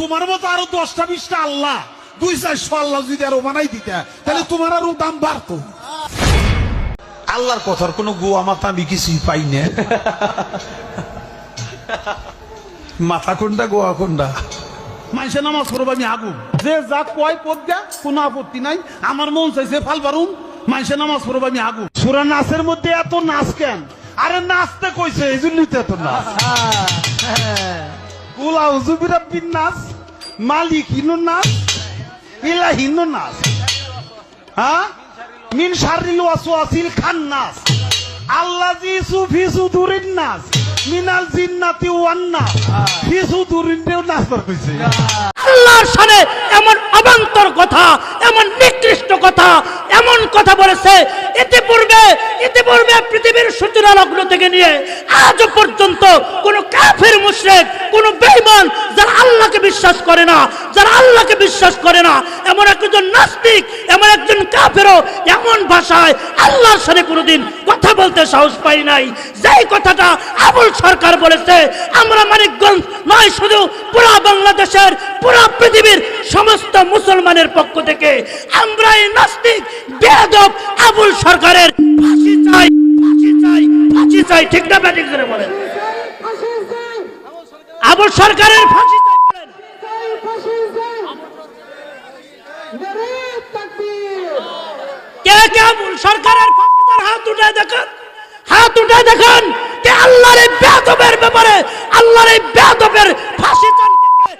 তোমার মতো আরও দশটা বিশটা আল্লাহ। দুই চারশো আল্লাহ যদি আরও বানাই দিতে তাহলে তোমার আরও দাম বাড়তো। আল্লাহর কথার কোনো গোয়া মাথা আমি কিছুই পাই না। মাথা কোনটা গোয়া কোনটা? মানুষের নামাজ পড়ব আমি আগুন। যে যা কয় পদ দেয় কোনো আপত্তি নাই। আমার মন চাইছে ফাল পারুম মানুষের নামাজ পড়ব আমি আগুন। সুরা নাচের মধ্যে এত নাচ কেন? আরে নাচতে কইছে এই জন্যই তো এত নাচ। উলাউ জুবিরাব্বিন নাচ। মালিক হিনু নাচ ইলা হিনু নাচ হ্যাঁ? মিন শারিল ওয়াসওয়াসিল খান্নাস। আল্লাজি সুফি সুদুরিন নাস। মিনাল জিন্নাতি ওয়ান নাস ফি সুদুরিন নাচ বার কইছে আল্লাহর সামনে এমন অবান্তর কথা, এমন নিকৃষ্ট কথা, এমন কথা বলেছে ইতিপূর্বে পৃথিবীর সূচনা লগ্ন থেকে নিয়ে আজও পর্যন্ত কোন কাফের মুশরিক, কোন বেঈমান যারা আল্লাহকে বিশ্বাস করে না, যারা আল্লাহকে বিশ্বাস করে না, এমন একজন নাস্তিক, এমন একজন কাফেরও এমন ভাষায় আল্লাহর সাথে কোনোদিন কথা বলতে সাহস পাই নাই। যেই কথাটা আবুল সরকার বলেছে, আমরা মানিকগঞ্জ নয় শুধু বাংলাদেশের পুরা পৃথিবীর সমস্ত মুসলমানের পক্ষ থেকে আমরা এই নাস্তিক বেদব আবুল সরকারের ফাঁসি চাই ফাঁসি চাই ফাঁসি চাই। ঠিক না, ব্যাটিং করে বলেন। আবুল সরকারের ফাঁসি চাই বলেন। কে কে আবুল সরকারের ফাঁসিদার হাত উঠে দেখেন? হাত উঠে দেখেন কে আল্লাহর এই বেদবের ব্যাপারে আল্লাহর এই বেদবের ফাঁসি চান কে কে?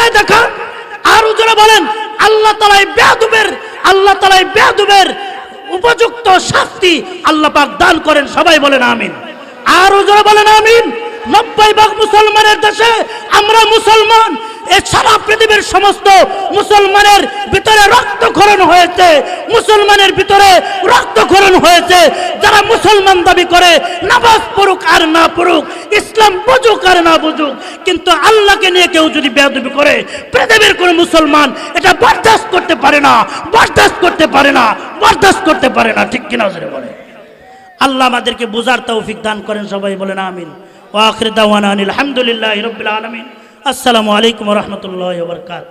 উঠে দেখেন আর উজরে বলেন, আল্লাহ তাআলা এই বেদবের আল্লাহ তাআলা এই বেদবের উপযুক্ত শাস্তি আল্লাহ পাক দান করেন, সবাই বলেন আমিন। আর উজরে বলেন আমিন। নব্বই ভাগ মুসলমানের দেশে আমরা মুসলমান, এ সারা পৃথিবীর সমস্ত মুসলমানের ভিতরে রক্ত রক্তক্ষরণ হয়েছে, মুসলমানের ভিতরে রক্ত রক্তক্ষরণ হয়েছে। যারা মুসলমান দাবি করে, নামাজ পড়ুক আর না পড়ুক ইসলাম বুঝুক আর না বুঝুক, কিন্তু আল্লাহকে নিয়ে কেউ যদি বেয়াদবি করে, পৃথিবীর কোন মুসলমান এটা বরদাস্ত করতে পারে না, বরদাস্ত করতে পারে না, বরদাস্ত করতে পারে না, ঠিক কিনা বলে আল্লাহ আমাদেরকে বোঝার তৌফিক দান করেন, সবাই বলেন আমিন। ওয়াখির দাওয়ানা আলহামদুলিল্লাহ রবিল আলমিন। আসসালামু আলাইকুম রহমতুল্লাহ বরকাত